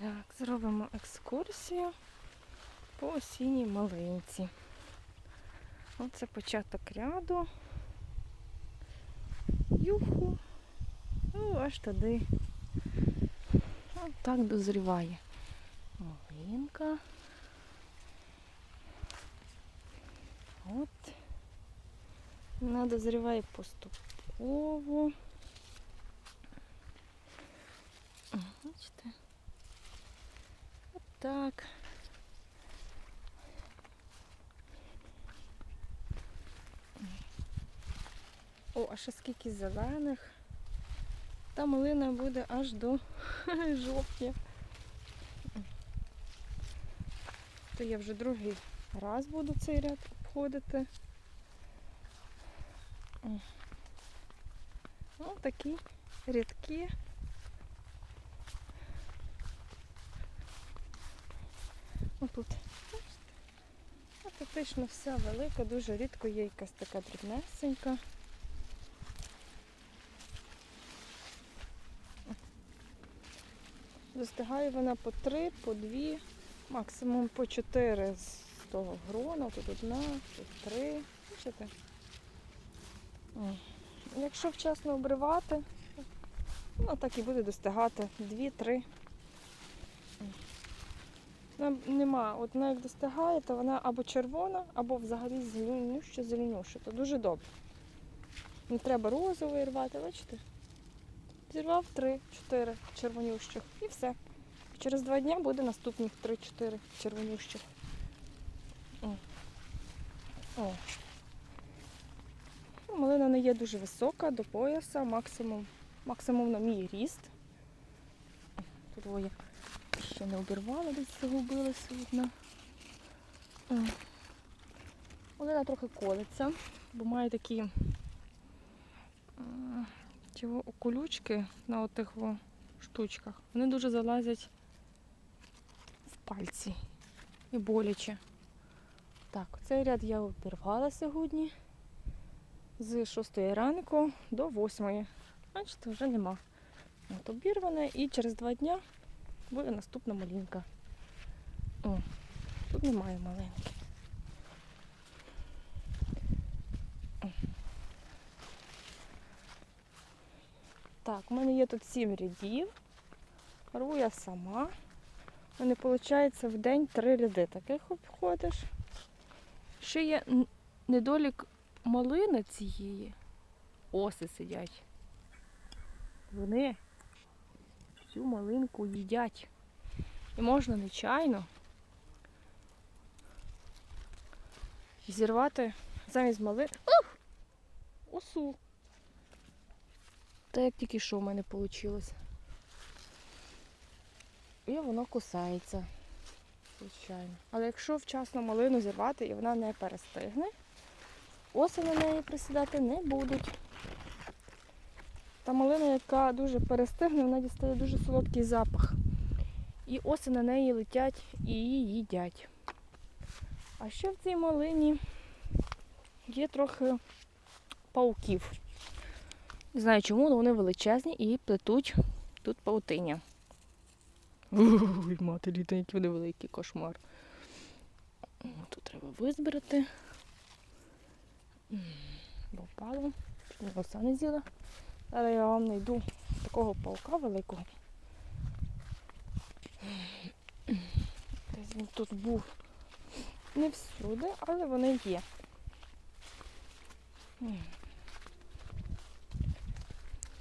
Так, зробимо екскурсію по осінній малинці. Оце початок ряду. Юху. Ну, аж туди. От так дозріває. Малинка. От. Вона дозріває поступово. Бачите? Так. О, а ще скільки зелених. Та малина буде аж до жовтня. То я вже другий раз буду цей ряд обходити. Ось такі рядки. Отут. Фактично вся велика, дуже рідко є якась така дрібнесенька. Достигає вона по три, по дві, максимум по чотири з того грона. Тут одна, тут три. Бачите? Якщо вчасно обривати, ну так і буде достигати дві-три. Вона нема, от вона як достигає, то вона або червона, або взагалі зеленюща, зеленюща. То дуже добре. Не треба розовий рвати, бачите? Зірвав 3-4 червонющих і все. Через два дні буде наступних 3-4 червонющих. О. О. Ну, Малина не є дуже висока, до пояса, максимум, максимум на мій ріст. Тут двоє ще не обірвала, десь загубилася одна. О. Трохи колиться, бо має такі чого, колючки на отих штучках. Вони дуже залазять в пальці і боляче. Так, цей ряд я обірвала сьогодні з 6 ранку до 8. Бачите, вже нема. От обірване і через два дня буде наступна малинка. О, тут немає маленьки. О. Так, у мене є тут 7 рядів. Рву я сама. У мене виходить в день три ряди таких обходиш. Ще є недолік малини цієї. Оси сидять. Вони всю малинку їдять. І можна нечайно зірвати замість малини. Ух! Осу. Та як тільки що в мене вийшло. І воно кусається, звичайно. Але якщо вчасно малину зірвати і вона не перестигне, оси на неї присідати не будуть. Та малина, яка дуже перестигне, вона дістає дуже солодкий запах. І оси на неї летять і її їдять. А ще в цій малині є трохи пауків. Не знаю чому, але вони величезні і плетуть тут паутиня. Ой, мати літа, які вони великі кошмар. Тут треба визбирати. Бо впало. Не з'їла. Зараз я вам знайду такого паука великого. Десь він тут був не всюди, але вони є.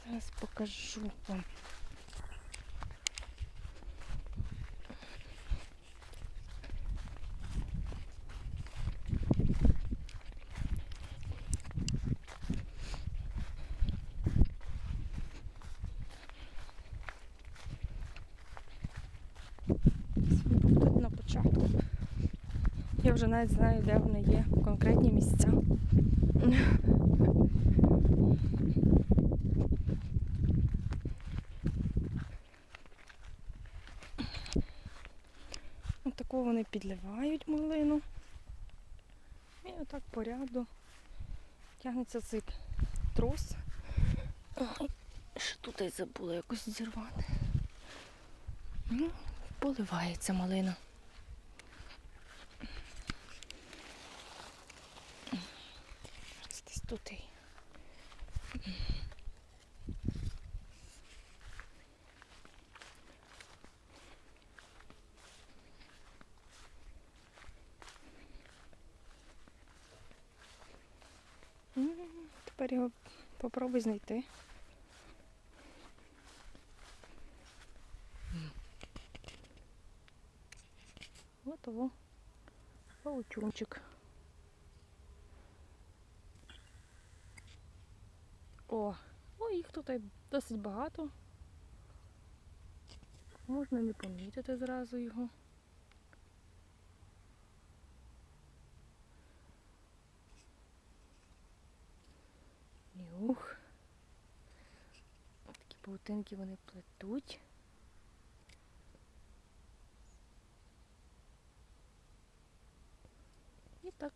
Зараз покажу вам. Свій був тут на початку. Я вже навіть знаю, де вони є, конкретні місця. Ось таку вони підливають малину. І отак по ряду тягнеться цей трос. Ой, ще тут я забула якось зірвати. Ну, поливається малина. Зараз десь тут Тепер його попробуй знайти. От ово. Паучунчик. О, о, їх тут досить багато. Можна не помітити зразу його. Нюх. Такі паутинки вони плетуть. І так.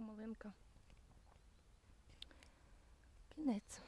Малинка. Кінець.